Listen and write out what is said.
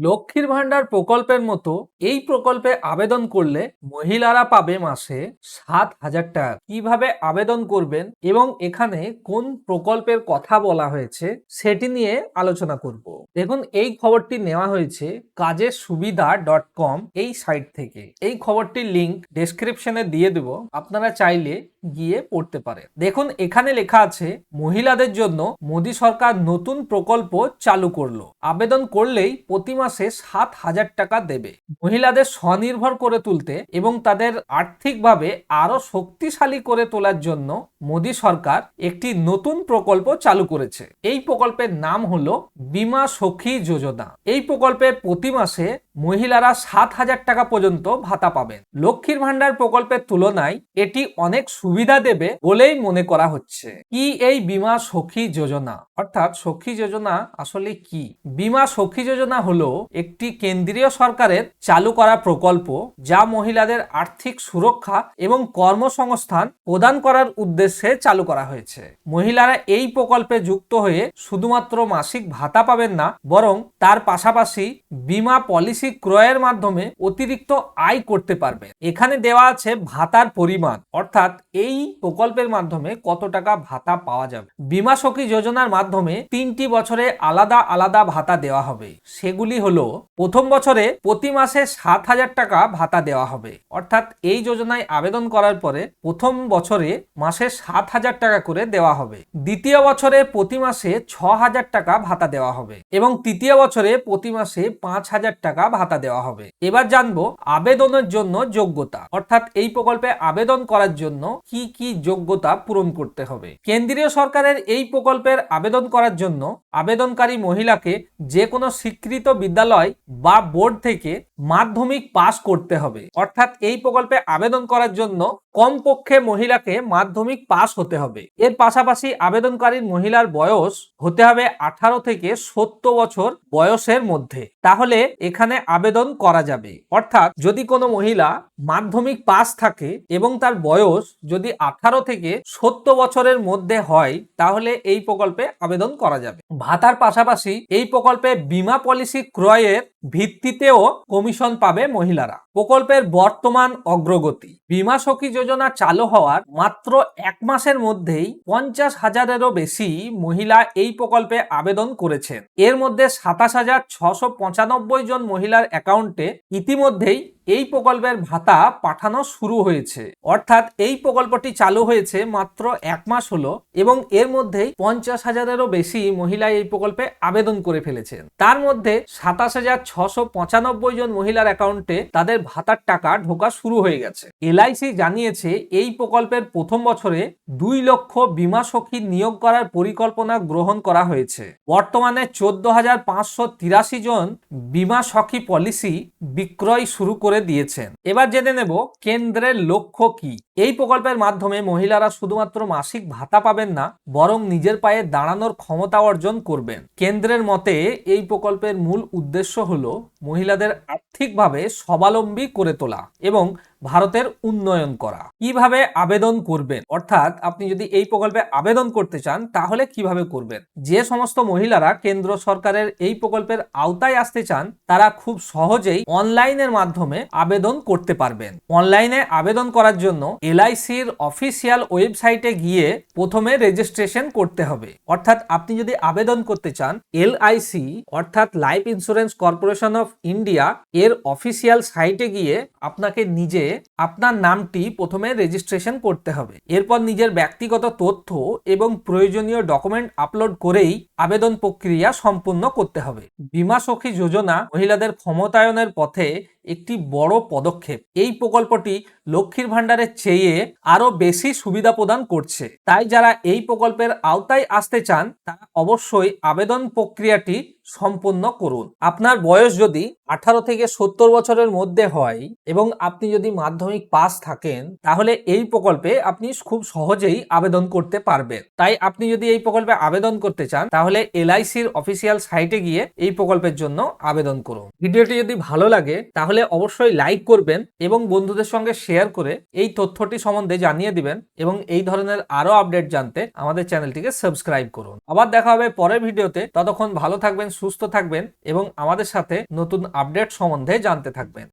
লক্ষ্মীর ভাণ্ডার প্রকল্পের মতো এই প্রকল্পে আবেদন করলে মহিলারা পাবে মাসে সাত হাজার টাকা। কীভাবে আবেদন করবেন এবং এখানে কোন প্রকল্পের কথা বলা হয়েছে সেটি নিয়ে আলোচনা করব। দেখুন, এই খবরটি নেওয়া হয়েছে কাজের সুবিধা ডট কম এই সাইট থেকে। এই খবরটির লিংক ডেসক্রিপশনে দিয়ে দেব, আপনারা চাইলে গিয়ে পড়তে পারে দেখুন, এখানে লেখা আছে, মহিলাদের জন্য মোদী সরকার নতুন প্রকল্প চালু করল। আবেদন করলেই প্রতি মাসে সাত হাজার টাকা দেবে। মহিলাদের স্বনির্ভর করে তুলতে এবং তাদের আর্থিকভাবে আরও শক্তিশালী করে তোলার জন্য মোদী সরকার একটি নতুন প্রকল্প চালু করেছে। এই প্রকল্পের নাম হলো বিমা সখী যোজনা। এই প্রকল্পে প্রতি মাসে মহিলারা সাত হাজার টাকা পর্যন্ত ভাতা পাবেন। লক্ষ্মীর ভান্ডার প্রকল্পের তুলনায় এটি অনেক সুবিধা দেবে বলেই মনে করা হচ্ছে। কি এই বিমা সখী যোজনা? অর্থাৎ সখী যোজনা আসলে কি? বিমা সখী যোজনা হলো একটি কেন্দ্রীয় সরকারের চালু করা প্রকল্প যা মহিলাদের আর্থিক সুরক্ষা এবং কর্মসংস্থান প্রদান করার উদ্দেশ্যে চালু করা হয়েছে। মহিলারা এই প্রকল্পে যুক্ত হয়ে শুধুমাত্র মাসিক ভাতা পাবেন না, বরং তার পাশাপাশি বিমা পলিসি ক্রয়ের মাধ্যমে অতিরিক্ত আয় করতে পারবে। এখানে দেওয়া আছে ভাতার পরিমাণ, অর্থাৎ এই প্রকল্পের মাধ্যমে কত টাকা ভাতা পাওয়া যাবে। বিমা সখী যোজনার মাধ্যমে তিনটি বছরে আলাদা আলাদা ভাতা দেওয়া হবে। সেগুলি হলো, প্রথম বছরে প্রতি মাসে সাত হাজার টাকা ভাতা দেওয়া হবে। অর্থাৎ এই যোজনায় আবেদন করার পরে প্রথম বছরে মাসে সাত হাজার টাকা করে দেওয়া হবে। দ্বিতীয় বছরে প্রতি মাসে ছ হাজার টাকা ভাতা দেওয়া হবে। এবং তৃতীয় বছরে প্রতি মাসে পাঁচ হাজার টাকা ভাতা দেওয়া হবে। এবার জানব আবেদনের জন্য যোগ্যতা। অর্থাৎ এই প্রকল্পে আবেদন করার জন্য কি কি যোগ্যতা পূরণ করতে হবে। কেন্দ্রীয় সরকারের এই প্রকল্পের আবেদন করার জন্য আবেদনকারী মহিলাকে যে কোনো স্বীকৃত বিদ্যালয় বা বোর্ড থেকে মাধ্যমিক পাস করতে হবে। অর্থাৎ এই প্রকল্পে আবেদন করার জন্য কমপক্ষে মহিলাকে মাধ্যমিক পাস হতে হবে। এর পাশাপাশি আবেদনকারীর মহিলার বয়স হতে হবে আঠারো থেকে সত্তর বছর বয়সের মধ্যে। তাহলে এখানে আবেদন করা যাবে। অর্থাৎ যদি কোনো মহিলা মাধ্যমিক পাস থাকে এবং তার বয়স যদি আঠারো থেকে সত্তর বছরের মধ্যে হয়, তাহলে এই প্রকল্পে আবেদন করা যাবে। ভাতার পাশাপাশি এই প্রকল্পে বিমা পলিসি ক্রয়ের ভিত্তিতেও কমিশন পাবে মহিলারা। প্রকল্পের বর্তমান অগ্রগতি। বিমা সখী যোজনা চালু হওয়ার মাত্র এক মাসের মধ্যেই পঞ্চাশ হাজারেরও বেশি মহিলা এই প্রকল্পে আবেদন করেছেন। এর মধ্যে সাতাশ হাজার ছশো পঁচানব্বই জন মহিলার অ্যাকাউন্টে ইতিমধ্যেই এই প্রকল্পের ভাতা পাঠানো শুরু হয়েছে। অর্থাৎ এই প্রকল্পটি চালু হয়েছে মাত্র এক মাস হলো এবং এর মধ্যেই পঞ্চাশ হাজারেরও বেশি মহিলা এই প্রকল্পে আবেদন করে ফেলেছেন। তার মধ্যে সাতাশ হাজার ছশো পঁচানব্বই জন মহিলার অ্যাকাউন্টে তাদের ভাতার টাকা ঢোকা শুরু হয়ে গেছে। এলআইসি জানিয়েছে এই প্রকল্পের প্রথম বছরে দুই লক্ষ বিমা সখী নিয়োগ করার পরিকল্পনা গ্রহণ করা হয়েছে। বর্তমানে চোদ্দ হাজার পাঁচশো তিরাশি জন বিমা সখী পলিসি বিক্রয় শুরু করে দিয়েছেন। এবার জেনে নেব কেন্দ্রের লক্ষ্য কি। এই প্রকল্পের মাধ্যমে মহিলারা শুধুমাত্র মাসিক ভাতা পাবেন না, বরং নিজের পায়ে দাঁড়ানোর ক্ষমতা অর্জন করবেন। কেন্দ্রের মতে, এই প্রকল্পের মূল উদ্দেশ্য হল মহিলাদের আর্থিকভাবে স্বাবলম্বী করে তোলা এবং ভারতের উন্নয়ন করা। কীভাবে আবেদন করবেন? অর্থাৎ আপনি যদি এই প্রকল্পে আবেদন করতে চান, তাহলে কীভাবে করবেন? যে সমস্ত মহিলারা কেন্দ্র সরকারের এই প্রকল্পের আওতায় আসতে চান, তারা খুব সহজেই অনলাইনের মাধ্যমে আবেদন করতে পারবেন। অনলাইনে আবেদন করার জন্য এলআইসির অফিসিয়াল ওয়েবসাইটে গিয়ে প্রথমে রেজিস্ট্রেশন করতে হবে। অর্থাৎ আপনি যদি আবেদন করতে চান, এলআইসি, অর্থাৎ life insurance corporation of India, এর অফিসিয়াল সাইটে গিয়ে আপনাকে নিজে আপনার নামটি প্রথমে রেজিস্ট্রেশন করতে হবে। এরপর নিজের ব্যক্তিগত তথ্য এবং প্রয়োজনীয় ডকুমেন্ট আপলোড করেই আবেদন প্রক্রিয়া সম্পূর্ণ করতে হবে। বিমা সখী যোজনা মহিলাদের ক্ষমতায়নের পথে একটি বড় পদক্ষেপ। এই প্রকল্পটি লক্ষ্মীর ভাণ্ডারের চেয়ে আরও বেশি সুবিধা প্রদান করছে। তাই যারা এই প্রকল্পের আওতায় আসতে চান, তারা অবশ্যই আবেদন প্রক্রিয়াটি সম্পন্ন করুন। আপনার বয়স যদি আঠারো থেকে সত্তর বছরের মধ্যে হয় এবং আপনি যদি মাধ্যমিক পাস থাকেন, তাহলে এই প্রকল্পে আপনি খুব সহজেই আবেদন করতে পারবেন। তাই আপনি যদি এই প্রকল্পে আবেদন করতে চান, তাহলে এলআইসির অফিসিয়াল সাইটে গিয়ে এই প্রকল্পের জন্য আবেদন করুন। ভিডিওটি যদি ভালো লাগে, তাহলে তাহলে অবশ্যই লাইক করবেন এবং বন্ধুদের সঙ্গে শেয়ার করে এই তথ্যটি সম্বন্ধে জানিয়ে দিবেন এবং এই ধরনের আরও আপডেট জানতে আমাদের চ্যানেলটিকে সাবস্ক্রাইব করুন। আবার দেখা হবে পরের ভিডিওতে। ততক্ষণ ভালো থাকবেন, সুস্থ থাকবেন এবং আমাদের সাথে নতুন আপডেট সম্বন্ধে জানতে থাকবেন।